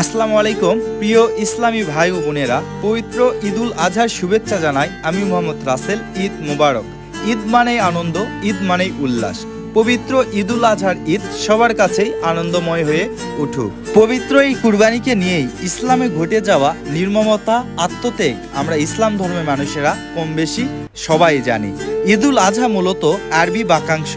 আসসালামু আলাইকুম, প্রিয় ইসলামী ভাই ও বোনেরা। পবিত্র ঈদুল আজহার শুভেচ্ছা জানাই আমি মোহাম্মদ রাসেল, ঈদ মুবারক। ঈদ মানেই আনন্দ, ঈদ মানেই উল্লাস। পবিত্র ঈদুল আজহার ঈদ সবার কাছেই আনন্দময় হয়ে উঠুক। পবিত্র এই কুরবানিকে নিয়েই ইসলামে ঘটে যাওয়া নির্মমতা, আত্মত্যাগ আমরা ইসলাম ধর্মের মানুষেরা কম বেশি সবাই জানি। ঈদুল আজহা মূলত আরবি বাক্যাংশ।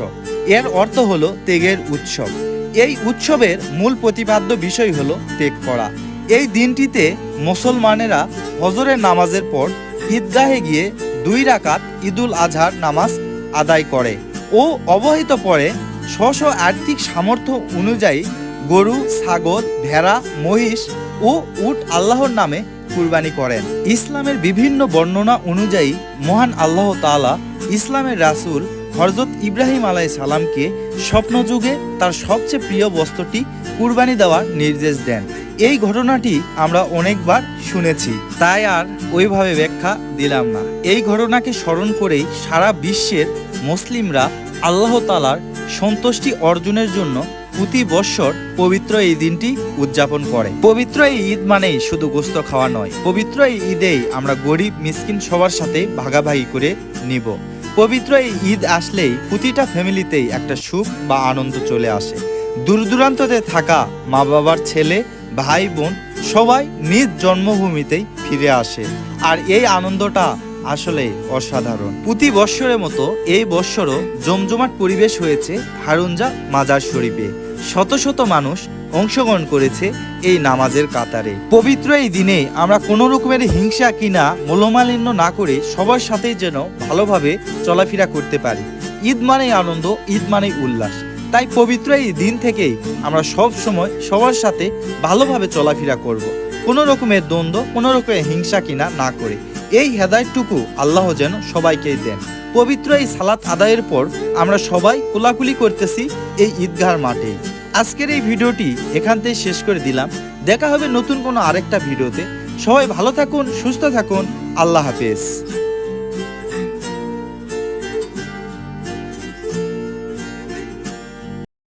এর অর্থ হলো তেগের উৎসব। এই উৎসবের মূল প্রতিপাদ্য বিষয় হলো ত্যাগ করা। এই দিনটিতে মুসলমানেরা হজরের নামাজের পর ঈদগাহে গিয়ে দুই রাকাত ঈদুল আজহার নামাজ আদায় করে ও অবহিত পরে স্ব আর্থিক সামর্থ্য অনুযায়ী গরু, ছাগল, ভেড়া, মহিষ ও উট আল্লাহর নামে কুরবানি করেন। ইসলামের বিভিন্ন বর্ণনা অনুযায়ী মহান আল্লাহ তাআলা ইসলামের রাসূল হরজত ইব্রাহিম আলাই সালামকে স্বপ্নযুগে তার সবচেয়ে প্রিয় বস্তুটি কুরবানি দেওয়ার নির্দেশ দেন। এই ঘটনাটি আমরা অনেকবার শুনেছি, তাই আর ওইভাবে ব্যাখ্যা দিলাম না। এই ঘটনাকে স্মরণ করেই সারা বিশ্বের মুসলিমরা আল্লাহ তালার সন্তুষ্টি অর্জনের জন্য প্রতি বৎসর পবিত্র এই দিনটি উদযাপন করে। পবিত্র এই ঈদ মানেই শুধু গোস্ত খাওয়া নয়, পবিত্র এই ঈদেই আমরা গরিব, মিসকিন সবার সাথে ভাগাভাগি করে নিব। পবিত্র এই ঈদ আসলেই প্রতিটা ফ্যামিলিতেই একটা সুখ বা আনন্দ চলে আসে। দূর দূরান্ততে থাকা মা বাবার ছেলে ভাই বোন সবাই নিজ জন্মভূমিতেই ফিরে আসে। আর এই আনন্দটা আসলে অসাধারণ। প্রতি বৎসরের মতো এই বৎসরও জমজমাট পরিবেশ হয়েছে হারুঞ্জা মাজার শরীফে। শত শত মানুষ অংশগ্রহণ করেছে এই নামাজের কাতারে। পবিত্র এই দিনে আমরা কোনো রকমের হিংসা কিনা মূল্যমালিন্য না করে সবার সাথেই যেন ভালোভাবে চলাফেরা করতে পারি। ঈদ মানেই আনন্দ, ঈদ মানেই উল্লাস। তাই পবিত্র এই দিন থেকেই আমরা সব সময় সবার সাথে ভালোভাবে চলাফেরা করব। কোনো রকমের দ্বন্দ্ব, কোনো রকমের হিংসা কিনা না করে। এই হেদায়তটুকু আল্লাহ যেন সবাইকেই দেন। পবিত্র এই সালাত আদায়ের পর আমরা সবাই কোলাকুলি করতেছি এই ঈদগাহ মাঠে। আজকের এই ভিডিওটি এখান শেষ করে দিলাম। দেখা হবে নতুন কোনো আরেকটা ভিডিওতে। সবাই ভালো থাকুন, সুস্থ থাকুন। আল্লাহ হাফেজ।